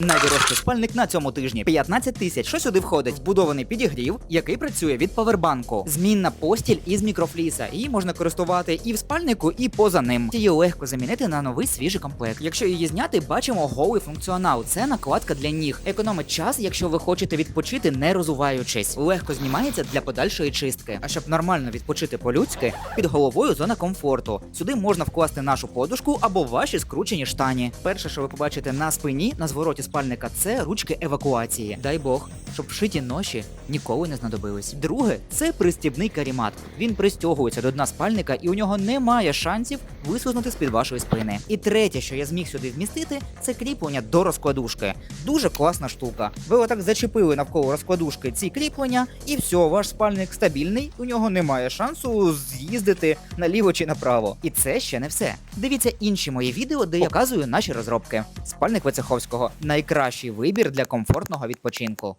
Найдорожчий спальник на цьому тижні 15 тисяч. Що сюди входить? Будований підігрів, який працює від павербанку. Змінна постіль із мікрофліса. Її можна користувати і в спальнику, і поза ним. Її легко замінити на новий свіжий комплект. Якщо її зняти, бачимо голий функціонал. Це накладка для ніг. Економить час, якщо ви хочете відпочити, не розуваючись. Легко знімається для подальшої чистки. А щоб нормально відпочити по-людськи, під головою зона комфорту. Сюди можна вкласти нашу подушку або ваші скручені штані. Перше, що ви побачите на спині на звороті спальника, це ручки евакуації. Дай Бог, щоб вшиті ноші ніколи не знадобились. Друге, це пристібний карімат. Він пристягується до дна спальника, і у нього немає шансів висузнути з-під вашої спини. І третє, що я зміг сюди вмістити, це кріплення до розкладушки. Дуже класна штука. Ви отак зачепили навколо розкладушки ці кріплення, і все, ваш спальник стабільний, у нього немає шансу з'їздити наліво чи направо. І це ще не все. Дивіться інші мої відео, де я показую наші розробки. Спальник Вицеховського найкращий вибір для комфортного відпочинку.